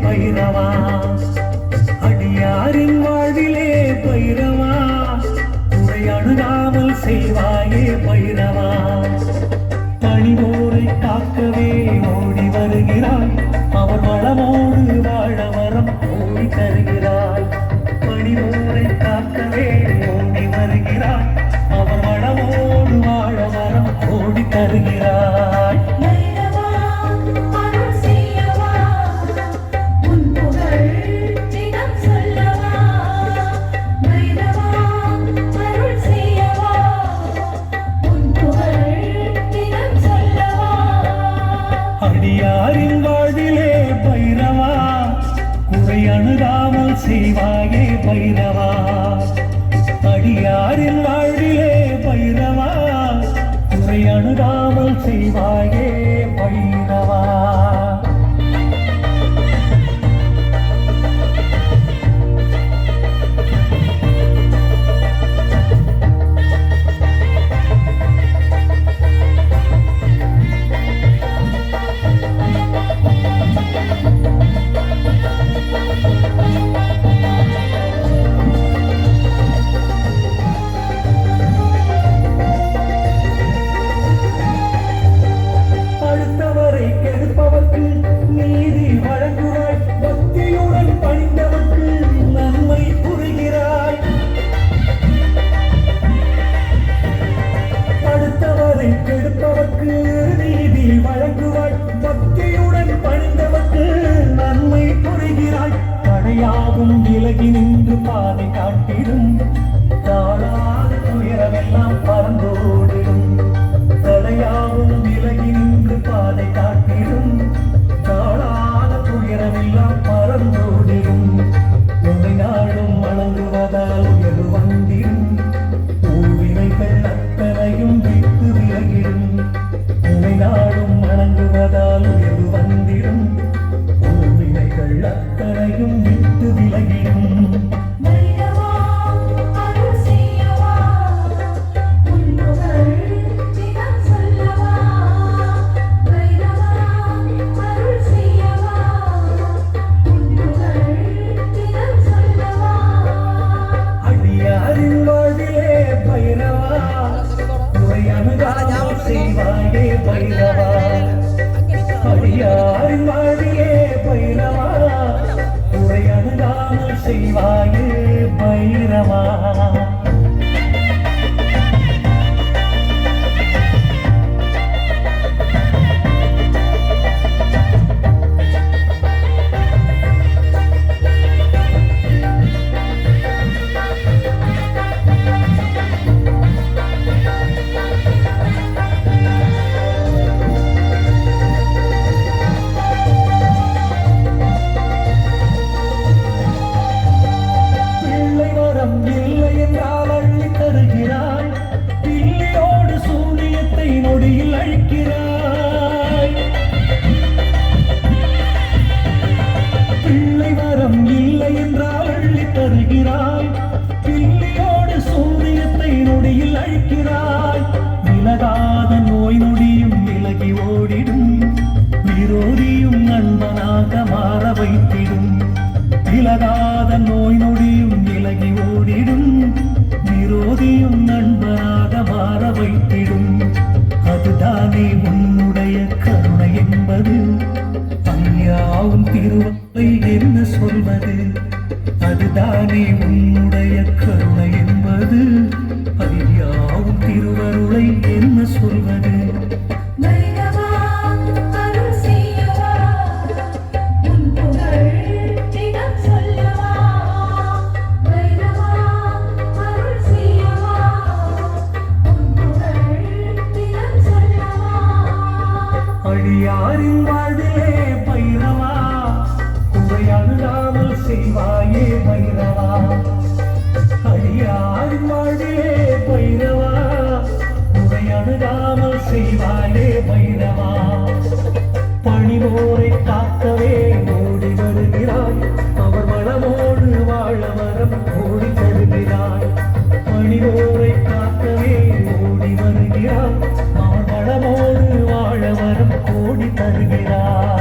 செய்வாயே பைரவா அடியாரின் வாழ்விலே பைரவா குறை அணுகாமல் செய்வாயே பைரவா பணிவோரை காக்க அடியாரின் வாழ்விலே பைரவா. குறை அணுகாமல் செய்வாயே பைரவா. அடியாரின் வாழ்விலே பைரவா. குறை அணுகாமல் செய்வாயே தடையாகும் விலகி நின்று பாதை காட்டிடும். தாழாத துயரமெல்லாம் பறந்தோடிடும். தடையாகும் விலகி நின்று பாதை காட்டிடும். தாழாத துயரமெல்லாம் பறந்தோடிடும். உன்னை நாளும் வணங்குவதால் உயர்வு வந்திடும். பூவினைகள் அத்தனையும் விட்டு விலகிடும். உன்னை நாளும் வணங்குவதால் உயர்வு வந்திடும். பூவினைகள் அத்தனையும் விட்டு விலகிடும் தருகிறாய் பிள்ளையோடு சூரியத்தை நொடியில் அழிக்கிறாய். விலகாத நோய் நொடியும் விலகி ஓடிடும். விரோதியும் நண்பனாக மாற வைத்திடும். விலகாத நோய் நொடியும் விலகி ஓடிடும். விரோதியும் நண்பனாக மாற வைத்திடும். அதுதானே உன்னுடைய கருணை என்பது. ஐயாவும் திருவன் சொல்வது அதுதானே உன்னுடைய கருணை என்பது. ஐயாவும் திருவருளை என்ன சொல்வது? பைரவா குறை செய்வாயே பைரவா? அடியாரின் வாழ்விலே பைரவா? குறை அணுகாமல் செய்வாயே பைரவா? பணிவோரை காக்கவே ஓடி வருகிறாய். அவர் மனமோடு வாழ வரம் ஓடி தருகிறாய். பணிவோரை காக்கவே ஓடி வருகிறாய். அவர் மனமோடு வாழ வரம் ஓடி தருகிறாய்.